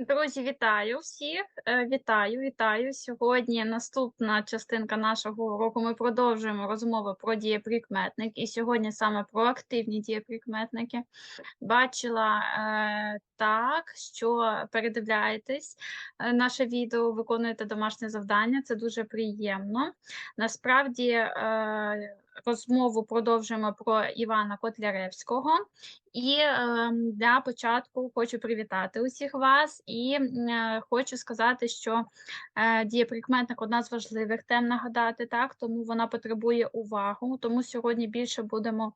Друзі, вітаю всіх! Е, Вітаю, вітаю. Сьогодні наступна частинка нашого уроку. Ми продовжуємо розмови про дієприкметник. І сьогодні саме про активні дієприкметники. Бачила е, так, що передивляєтесь е, наше відео, виконуєте домашнє завдання. Це дуже приємно. Насправді е, розмову продовжуємо про Івана Котляревського. І е, для початку хочу привітати усіх вас і е, хочу сказати, що е, дієприкметник одна з важливих тем нагадати, так, тому вона потребує увагу. Тому сьогодні більше будемо,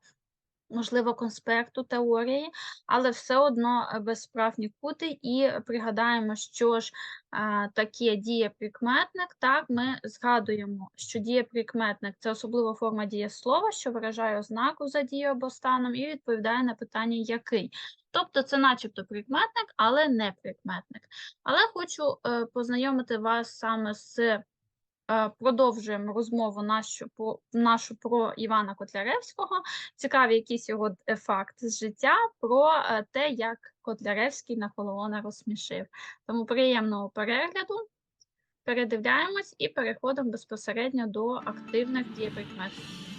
можливо, конспекту теорії, але все одно е, без нікуди. І пригадаємо, що ж е, таке дієприкметник. Так, ми згадуємо, що дієприкметник це особлива форма дієслова, що виражає ознаку за дією або станом, і відповідає на питання який. Тобто це начебто прикметник, але не прикметник. Але хочу е, познайомити вас саме з продовжуємо розмову нашу, по, нашу про Івана Котляревського. Цікаві якісь його факт факти з життя про е, те, як Котляревський Наполеона розсмішив. Тому приємного перегляду. Передивляємось і переходимо безпосередньо до активних дієприкметів.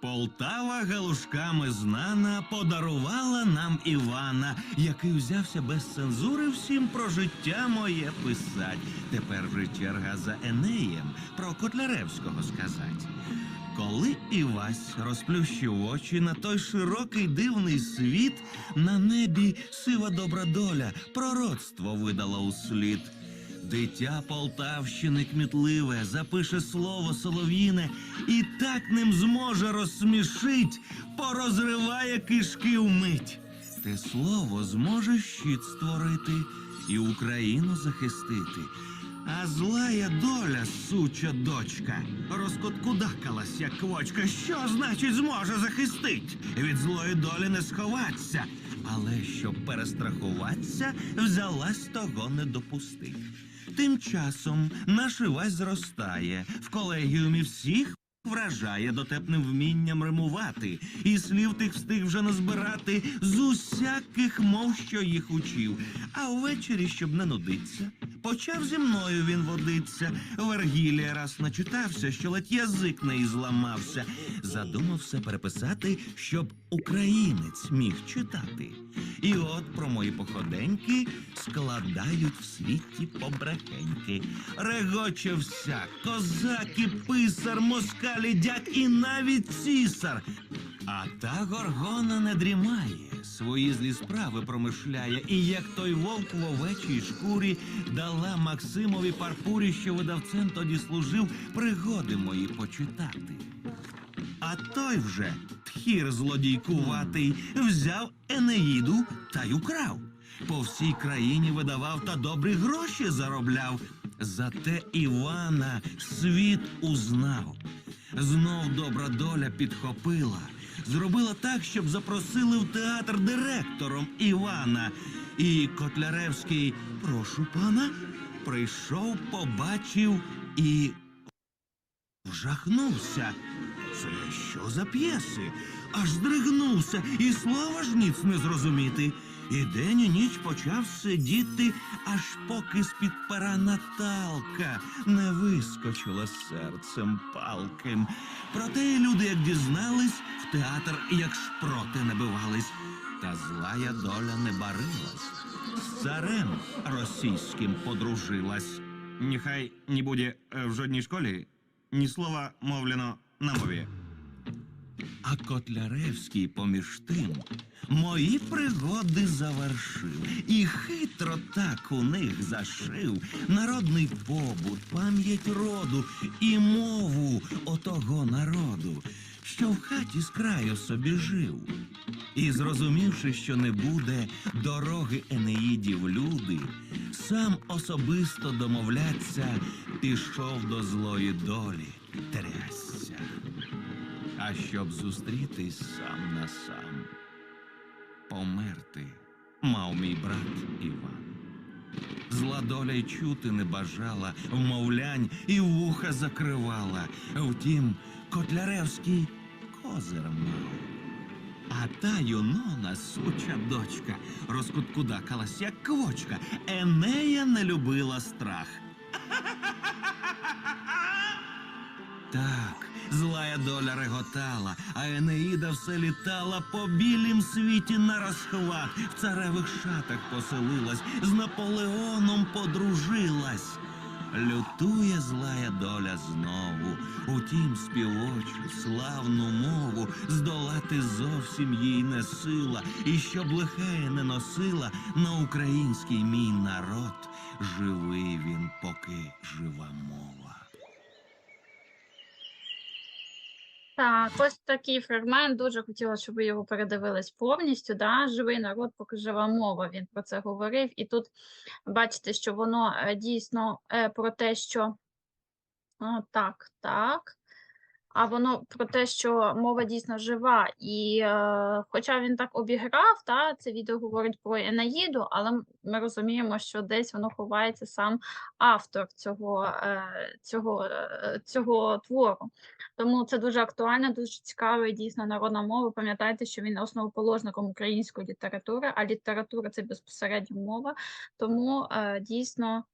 Полтава галушками знана подарувала нам Івана, який взявся без цензури всім про життя моє писать. Тепер вже черга за Енеєм про Котляревського сказать. Коли Івась розплющив очі на той широкий дивний світ, на небі сива добра доля, пророцтво видала услід. Дитя Полтавщини кмітливе запише слово солов'їне і так ним зможе розсмішить, порозриває кишки вмить. Те слово зможе щит створити і Україну захистити. А злая доля, суча дочка, розкоткудакалась, як квочка. Що значить зможе захистить? Від злої долі не сховаться. Але щоб перестрахуватися, взялась того не допустить. Тим часом наш Івась зростає, в колегіумі всіх вражає дотепним вмінням римувати, і слів тих встиг вже назбирати з усяких мов, що їх учив. А ввечері, щоб не нудиться, почав зі мною він водиться. Вергілія раз начитався, що ледь язик не зламався. Задумався переписати, щоб українець міг читати. І от про мої походеньки складають в світі побрехеньки. Регоче всяк, козак і писар, москалі, дяк і навіть цісар. А та горгона не дрімає, свої злі справи промишляє, і як той вовк в овечій шкурі дала Максимові Парпурі, що видавцем тоді служив, пригоди мої почитати. А той вже, тхір злодійкуватий, взяв Енеїду та й украв. По всій країні видавав та добрі гроші заробляв. Зате Івана світ узнав. Знов добра доля підхопила, зробила так, щоб запросили в театр директором Івана. І Котляревський, прошу пана, прийшов, побачив і Вжахнувся. Це що за п'єси? Аж здригнувся, і слова ж ніц не зрозуміти. І день і ніч почав сидіти, аж поки з-під пера Наталка не вискочила серцем палким. Проте люди, як дізнались, в театр як шпроти набивались. Та злая доля не барилась. З царем російським подружилась. Нехай не буде е, в жодній школі ні слова мовлено на. А Котляревський поміж тим мої пригоди завершив і хитро так у них зашив народний побут, пам'ять роду і мову отого народу, що в хаті з краю собі жив. І зрозумівши, що не буде дороги Енеїдів люди, сам особисто домовляться, пішов до злої долі, трясся. А щоб зустрітись сам на сам, померти мав мій брат Іван. Зла доля й чути не бажала, вмовлянь і вуха закривала. Втім, Котляревський козир мав. А та Юнона, суча дочка, розкуткудакалась, як квочка. Енея не любила страх. Так, доля реготала, а Енеїда все літала по білім світі на розхват. В царевих шатах поселилась, з Наполеоном подружилась. Лютує злая доля знову, утім співочу, славну мову здолати зовсім їй не сила, і щоб лихеє не носила на український мій народ, живий він, поки жива мова. Так, ось такий фрагмент. Дуже хотіла, щоб ви його передивились повністю. Да? Живий народ, поки жива мова. Він про це говорив. І тут бачите, що воно е, дійсно е, про те, що так, так. А воно про те, що мова дійсно жива. І е, хоча він так обіграв, та, це відео говорить про Енаїду, але ми розуміємо, що десь воно ховається сам автор цього, е, цього, е, цього твору. Тому це дуже актуально, дуже цікаво і дійсно народна мова. Пам'ятайте, що він основоположником української літератури, а література це безпосередньо мова. Тому е, дійсно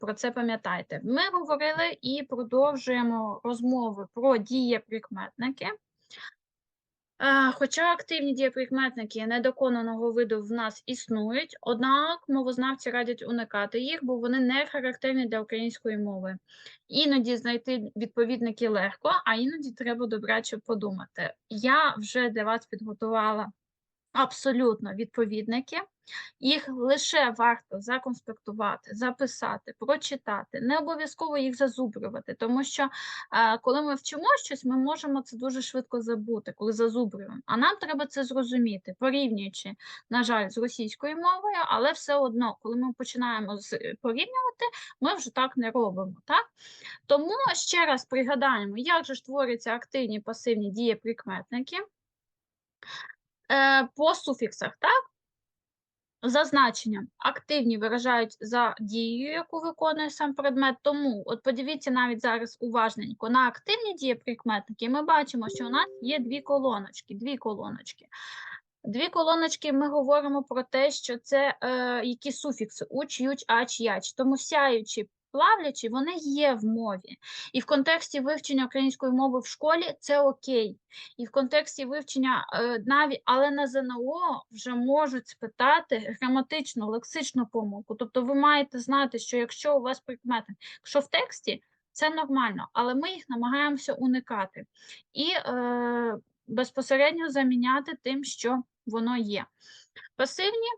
про це пам'ятайте. Ми говорили і продовжуємо розмови про дієприкметники. Е, Хоча активні дієприкметники недоконаного виду в нас існують, однак мовознавці радять уникати їх, бо вони не характерні для української мови. Іноді знайти відповідники легко, а іноді треба добряче подумати. Я вже для вас підготувала абсолютно відповідники. Їх лише варто законспектувати, записати, прочитати, не обов'язково їх зазубрювати, тому що е, коли ми вчимо щось, ми можемо це дуже швидко забути, коли зазубрюємо. А нам треба це зрозуміти, порівнюючи, на жаль, з російською мовою, але все одно, коли ми починаємо е, порівнювати, ми вже так не робимо. Так? Тому ще раз пригадаємо, як же ж творяться активні пасивні дієприкметники е, по суфіксах, так? За значенням активні виражають за дією, яку виконує сам предмет. Тому, от подивіться навіть зараз уважненько на активні дієприкметники. Ми бачимо, що у нас є дві колоночки. Дві колоночки. Дві колоночки ми говоримо про те, що це е, які суфікси уч, юч, ач, яч. Тому сяючі, плавлячі, вони є в мові. І в контексті вивчення української мови в школі це окей. І в контексті вивчення е, навіть, але на ЗНО вже можуть спитати граматичну, лексичну помилку. Тобто ви маєте знати, що якщо у вас прикмети, якщо в тексті, це нормально, але ми їх намагаємося уникати. І е, безпосередньо заміняти тим, що воно є. Пасивні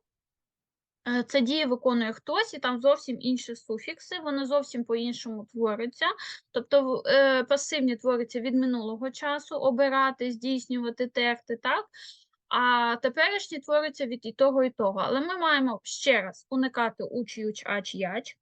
це дії виконує хтось, і там зовсім інші суфікси, вони зовсім по-іншому творяться. Тобто е, пасивні творяться від минулого часу, обирати, здійснювати, терти, так? А теперішні творяться від і того, і того. Але ми маємо ще раз уникати уч, юч, ач, яч.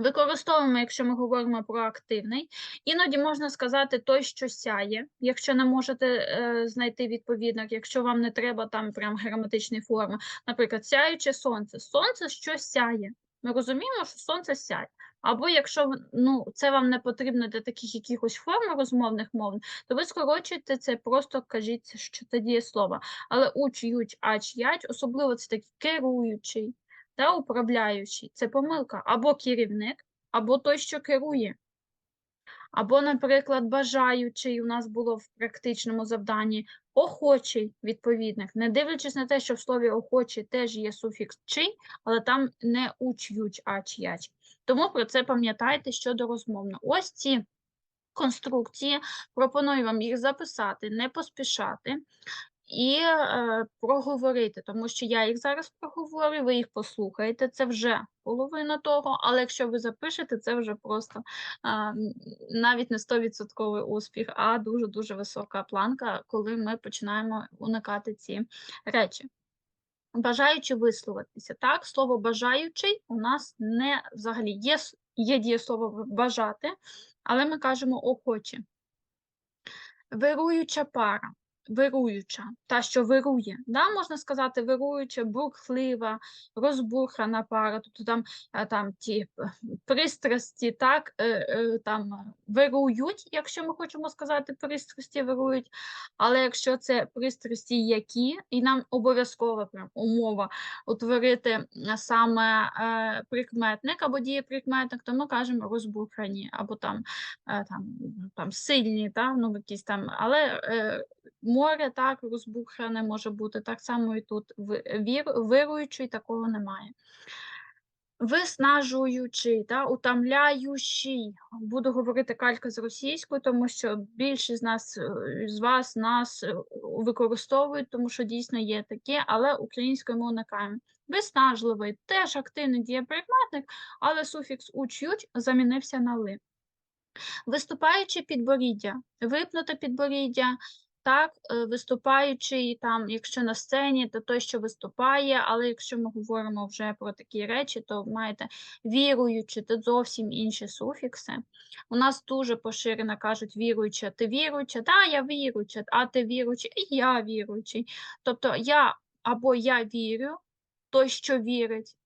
Використовуємо, якщо ми говоримо про активний. Іноді можна сказати той, що сяє, якщо не можете е, знайти відповідник, якщо вам не треба там прям граматичні форми. Наприклад, сяюче сонце. Сонце що сяє. Ми розуміємо, що сонце сяє. Або якщо ну, це вам не потрібно для таких якихось форм розмовних мов, то ви скорочуєте це, просто кажіть, що це дієслово. Але уч, юч, ач, яч, особливо це такий керуючий та управляючий. Це помилка. Або керівник, або той, що керує. Або, наприклад, бажаючий у нас було в практичному завданні, охочий відповідник. Не дивлячись на те, що в слові охочий теж є суфікс чий, але там не уч, юч, ач. Тому про це пам'ятайте щодо розмовно. Ось ці конструкції, пропоную вам їх записати, не поспішати і е, проговорити, тому що я їх зараз проговорю, ви їх послухаєте, це вже половина того, але якщо ви запишете, це вже просто м, навіть не 100% успіх, а дуже-дуже висока планка, коли ми починаємо уникати ці речі. Бажаючи висловитися, так, слово бажаючий у нас не взагалі є, є дієслово бажати, але ми кажемо охоче. Вируюча пара. Вируюча, та, що вирує. Да? Можна сказати, вируюча, бурхлива, розбурхана пара, тобто там, е, там ті е, пристрасті, так, е, там вирують, якщо ми хочемо сказати, пристрасті вирують. Але якщо це пристрасті які, і нам обов'язкова умова утворити саме прикметник або дієприкметник, то ми кажемо розбурхані або там, там, там сильні, та? ну, якісь там, але е, море так розбурхане може бути, так само і тут вір, вируючий такого немає. Виснажуючий, та, утомляючий. Буду говорити калька з російською, тому що більшість з нас е, з вас нас е, використовують, тому що дійсно є таке, але українською ми уникаємо. Виснажливий теж активний дієприкметник, але суфікс уч-ють замінився на ли. Виступаючи підборіддя, випнуте підборіддя, так, е, виступаючий там, якщо на сцені, то той, що виступає, але якщо ми говоримо вже про такі речі, то маєте віруючи, то зовсім інші суфікси. У нас дуже поширено кажуть віруюча, ти віруюча, та я віруюча, а ти віруючий, і я віруючий. Тобто я або я вірю, той, що вірить,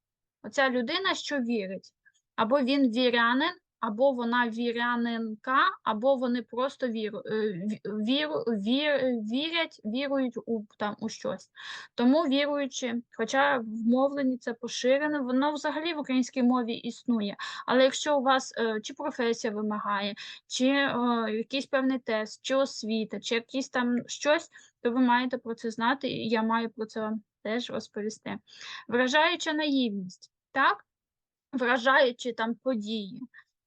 оця людина, що вірить, або він вірянин, або вона вірянинка, або вони просто віру, е, ві- віру, вір, вірять, вірують у, там, у щось. Тому віруючи, хоча в мовленні це поширено, воно взагалі в українській мові існує. Але якщо у вас е, чи професія вимагає, чи е, якийсь певний тест, чи освіта, чи якийсь там щось, то ви маєте про це знати, і я маю про це вам теж розповісти. Вражаюча наївність, так? Вражаючи там події.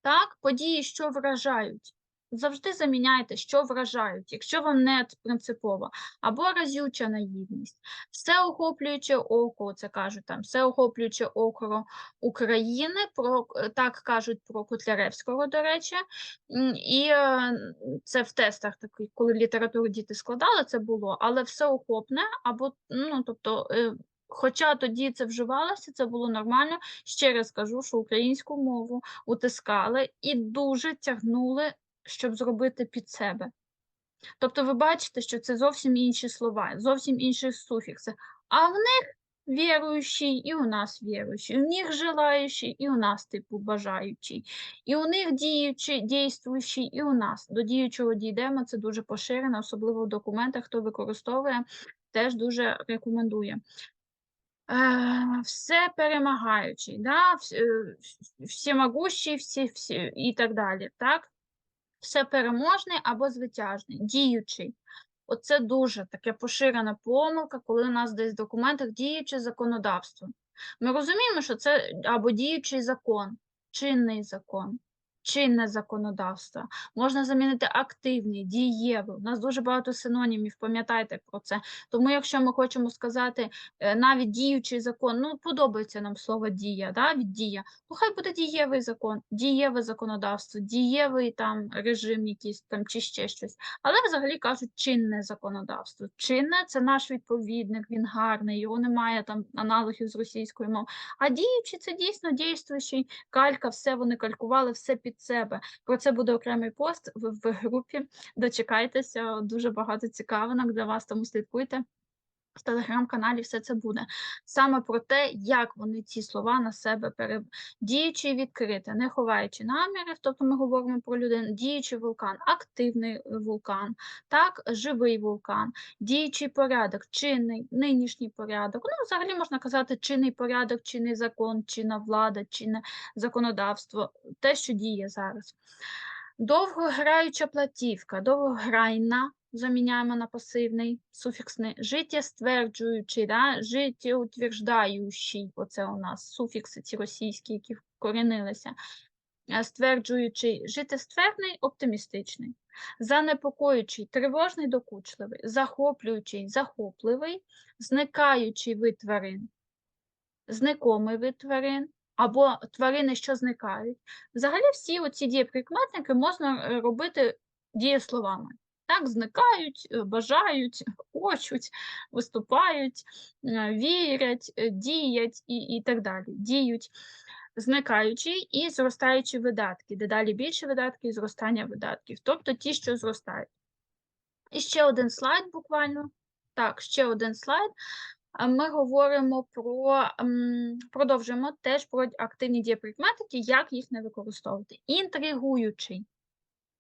Так, події, що вражають. Завжди заміняйте, що вражають, якщо вам не принципово, або разюча наївність, всеохоплююче око, це кажуть там, всеохоплююче око України, про, так кажуть про Котляревського, до речі, і е, це в тестах, коли літературу діти складали, це було, але всеохопне, або, ну, тобто, е, хоча тоді це вживалося, це було нормально, ще раз кажу, що українську мову утискали і дуже тягнули, щоб зробити під себе. Тобто ви бачите, що це зовсім інші слова, зовсім інші суфікси. А в них віруючий, і у нас віруючий, у них желаючий, і у нас, типу, бажаючий, і у них діючий, дійствуючий, і у нас. До діючого дійдемо, це дуже поширено, особливо в документах, хто використовує, теж дуже рекомендує. Е, все перемагаючий, да? вс- всемогущий, всі, всі, і так далі. Так? Всепереможний або звитяжний, діючий. Оце дуже таке поширена помилка, коли у нас десь в документах діюче законодавство. Ми розуміємо, що це або діючий закон, чинний закон, чинне законодавство. Можна замінити активний, дієвий. У нас дуже багато синонімів, пам'ятайте про це. Тому, якщо ми хочемо сказати е, навіть діючий закон, ну подобається нам слово дія, да, від дія, ну хай буде дієвий закон, дієве законодавство, дієвий там режим якийсь там чи ще щось. Але взагалі кажуть чинне законодавство. Чинне це наш відповідник, він гарний, його немає там аналогів з російською мовою. А діючий це дійсно дійствуючий калька, все вони калькували, все під себе. Про це буде окремий пост в, в групі. Дочекайтеся, дуже багато цікавинок для вас, тому слідкуйте. В телеграм-каналі все це буде. Саме про те, як вони ці слова на себе пере... діючи і відкрити, не ховаючи намірів, тобто ми говоримо про людину, діючий вулкан, активний е, вулкан, так, живий вулкан, діючий порядок, чинний, нинішній порядок. Ну, взагалі можна казати, чинний порядок, чинний закон, чинна влада, чинне законодавство, те, що діє зараз. Довгограюча платівка, довгограйна, заміняємо на пасивний, суфіксний, життєстверджуючий, да? життєутверждаючий, оце у нас суфікси ці російські, які вкорінилися, Е, стверджуючий, життєствердний, оптимістичний, занепокоюючий, тривожний, докучливий, захоплюючий, захопливий, зникаючий вид тварин, зникомий вид тварин, або тварини, що зникають. Взагалі всі оці дієприкметники можна е, робити дієсловами. Так, зникають, бажають, хочуть, виступають, вірять, діять і, і так далі. Діють, зникаючі і зростаючі видатки. Дедалі більше видатків, зростання видатків, тобто ті, що зростають. І ще один слайд буквально. Так, ще один слайд. Ми говоримо про, продовжуємо теж про активні дієприкметники, як їх не використовувати. Інтригуючий.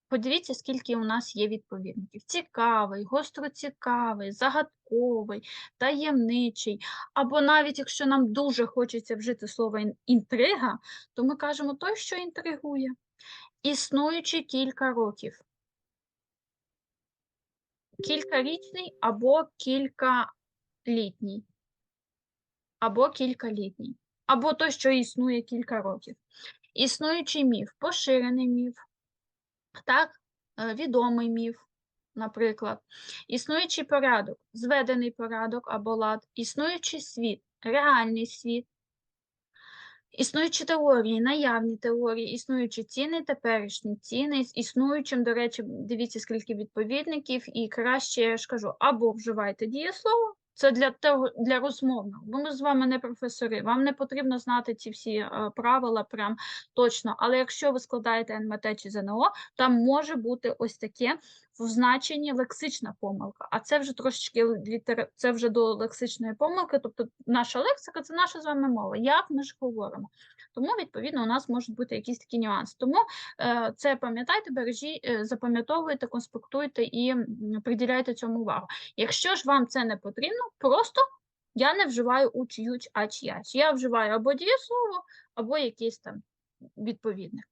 Подивіться, скільки у нас є відповідників. Цікавий, гостроцікавий, загадковий, таємничий. Або навіть якщо нам дуже хочеться вжити слово інтрига, то ми кажемо той, що інтригує. Існуючий кілька років. Кількарічний або кількалітній. Або кількалітній. Або той, що існує кілька років. Існуючий міф, поширений міф, так, е, відомий міф, наприклад, існуючий порядок, зведений порядок або лад, існуючий світ, реальний світ, існуючі теорії, наявні теорії, існуючі ціни, теперішні ціни, з існуючим, до речі, дивіться, скільки відповідників, і краще, я ж кажу, або вживайте дієслово, це для того для розмовного, бо ми з вами не професори, вам не потрібно знати ці всі е, правила прям точно. Але якщо ви складаєте НМТ чи ЗНО, там може бути ось таке в значенні лексична помилка. А це вже трошечки літера... це вже до лексичної помилки. Тобто наша лексика це наша з вами мова. Як ми ж говоримо? Тому, відповідно, у нас можуть бути якісь такі нюанси. Тому е, це пам'ятайте, бережі, е, запам'ятовуйте, конспектуйте і приділяйте цьому увагу. Якщо ж вам це не потрібно, просто я не вживаю уч, ють, ач, яч. Я вживаю або дієслово, або якийсь там відповідник.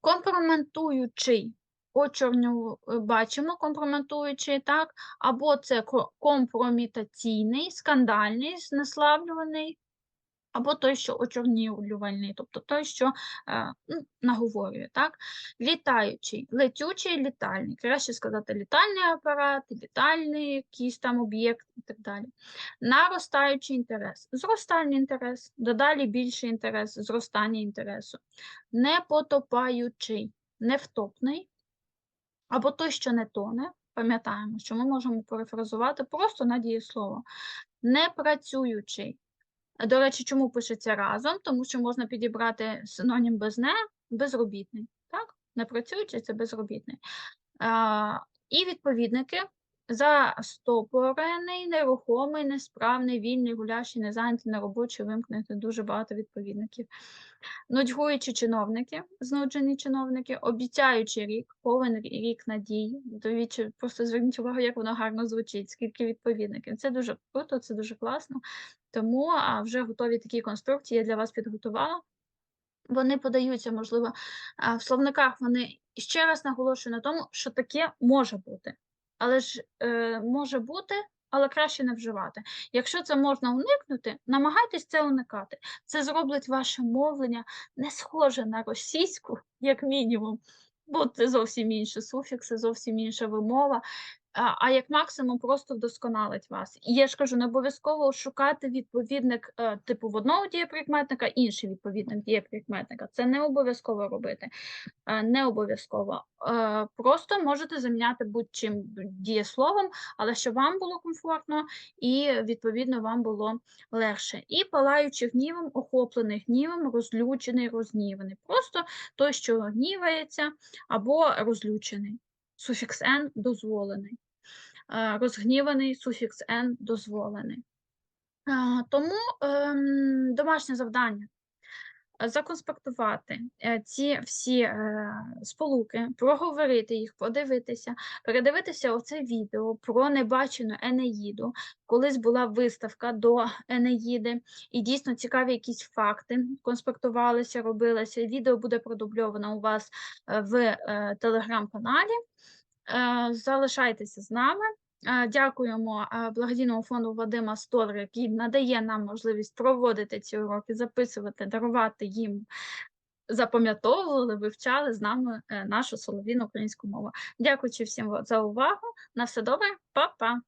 Компрометуючий очорню е, бачимо компрометуючий, так, або це ко- компромітаційний, скандальний, знеславлюваний, або той, що очорнювальний, тобто той, що е, ну, наговорює. Так? Літаючий, летючий, літальний. Краще сказати літальний апарат, літальний якийсь там об'єкт і так далі. Наростаючий інтерес, зростальний інтерес, додалі більший інтерес, зростання інтересу. Непотопаючий, невтопний, або той, що не тоне. Пам'ятаємо, що ми можемо перефразувати просто на дієслово. Непрацюючий. До речі, чому пишеться разом? Тому що можна підібрати синонім без не безробітний. Так? Непрацюючий це безробітний. А, і відповідники застопорений, нерухомий, несправний, вільний, гулящий, незайнятий, неробочий, вимкнути дуже багато відповідників. Нудьгуючі чиновники, знуджені чиновники, обіцяючи рік, повен рік надій. Дивіться, просто зверніть увагу, як воно гарно звучить, скільки відповідників. Це дуже круто, це дуже класно. Тому а, вже готові такі конструкції я для вас підготувала. Вони подаються, можливо, в словниках вони ще раз наголошую на тому, що таке може бути. Але ж е, може бути, але краще не вживати. Якщо це можна уникнути, намагайтесь це уникати. Це зробить ваше мовлення не схоже на російську, як мінімум, бо це зовсім інші суфікси, зовсім інша вимова. А, як максимум просто вдосконалить вас. І я ж кажу, не обов'язково шукати відповідник е, типу в одного дієприкметника, інший відповідник дієприкметника. Це не обов'язково робити. Е, не обов'язково. Е, просто можете заміняти будь-чим дієсловом, але щоб вам було комфортно і відповідно вам було легше. І палаючи гнівом, охоплений гнівом, розлючений, розгніваний. Просто той, що гнівається, або розлючений. Суфікс «н» дозволений. Розгніваний суфікс «н» дозволений. Тому ем, домашнє завдання законспектувати е, ці всі е, сполуки, проговорити їх, подивитися, передивитися оце відео про небачену Енеїду. Колись була виставка до Енеїди, і дійсно цікаві якісь факти конспектувалися, робилися. Відео буде продубльовано у вас е, в телеграм-каналі. Е, Залишайтеся з нами. Е, Дякуємо е, благодійному фонду Вадима Стор, який надає нам можливість проводити ці уроки, записувати, дарувати їм. Запам'ятовували, вивчали з нами нашу солов'їну українську мову. Дякую всім за увагу. На все добре, па-па!